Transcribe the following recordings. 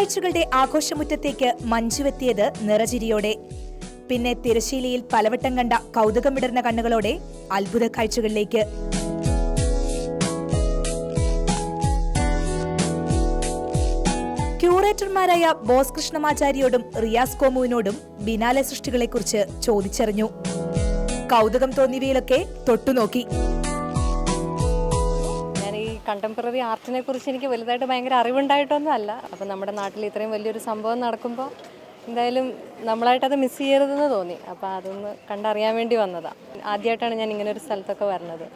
കാഴ്ചകളുടെ ആഘോഷമുറ്റത്തേക്ക് മഞ്ജുവെത്തിയത് നിറചിരിയോടെ. പിന്നെ തിരശീലയിൽ പലവട്ടം കണ്ട കൗതുകം വിടർന്ന കണ്ണുകളോടെ അത്ഭുത കാഴ്ചകളിലേക്ക്. ക്യൂറേറ്റർമാരായ ബോസ് കൃഷ്ണമാചാര്യോടും റിയാസ് കോമുവിനോടും ബിനാലെ സൃഷ്ടികളെക്കുറിച്ച് ചോദിച്ചറിഞ്ഞു. കൗതുകം തോന്നിയവയിലൊക്കെ തൊട്ടുനോക്കി. കണ്ടംപററി ആർട്ടിനെ കുറിച്ച് എനിക്ക് വലുതായിട്ട് ഭയങ്കര അറിവുണ്ടായിട്ടൊന്നും അല്ല അപ്പം നമ്മുടെ നാട്ടിൽ ഇത്രയും വലിയൊരു സംഭവം നടക്കുമ്പോൾ എന്തായാലും നമ്മളായിട്ടത് മിസ് ചെയ്യരുതെന്ന് തോന്നി. അപ്പോൾ അതൊന്ന് കണ്ടറിയാൻ വേണ്ടി വന്നതാണ് ആദ്യമായിട്ടാണ് ഞാൻ ഇങ്ങനെ ഒരു സ്ഥലത്തൊക്കെ വരുന്നത്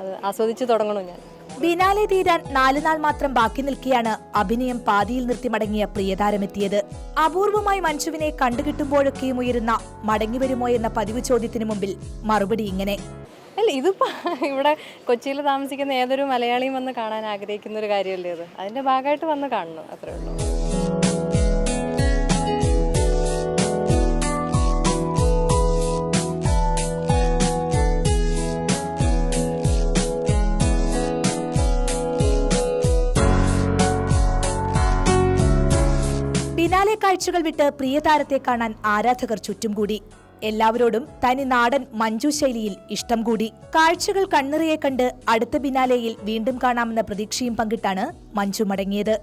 അത് ആസ്വദിച്ച് തുടങ്ങണു ഞാൻ. ബിനാലെ തീരാൻ നാല് നാൾ മാത്രം ബാക്കി നിൽക്കിയാണ് അഭിനയം പാതിയിൽ നിർത്തി മടങ്ങിയ പ്രിയതാരമെത്തിയത് അപൂർവമായി മഞ്ജുവിനെ കണ്ടുകിട്ടുമ്പോഴൊക്കെയും ഉയരുന്ന മടങ്ങിവരുമോ എന്ന പതിവ് ചോദ്യത്തിന് മുമ്പിൽ മറുപടി ഇങ്ങനെ. ഇതിപ്പോൾ ഇവിടെ കൊച്ചിയിൽ താമസിക്കുന്ന ഏതൊരു മലയാളിയും വന്ന് കാണാൻ ആഗ്രഹിക്കുന്ന ഒരു കാര്യമല്ലേ അത്? അതിന്റെ ഭാഗമായിട്ട് വന്ന് കാണണം അത്രേ ഉള്ളൂ. കാഴ്ചകൾ വിട്ട് പ്രിയതാരത്തെ കാണാൻ ആരാധകർ ചുറ്റും കൂടി. എല്ലാവരോടും തനി നാടൻ മഞ്ജു ശൈലിയിൽ ഇഷ്ടം കൂടി. കാഴ്ചകൾ കണ്ണിറിയെ കണ്ട് അടുത്ത ബിനാലെയിൽ വീണ്ടും കാണാമെന്ന പ്രതീക്ഷയും പങ്കിട്ടാണ് മഞ്ജു മടങ്ങിയത്.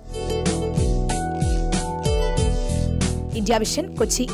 India vision Kochi.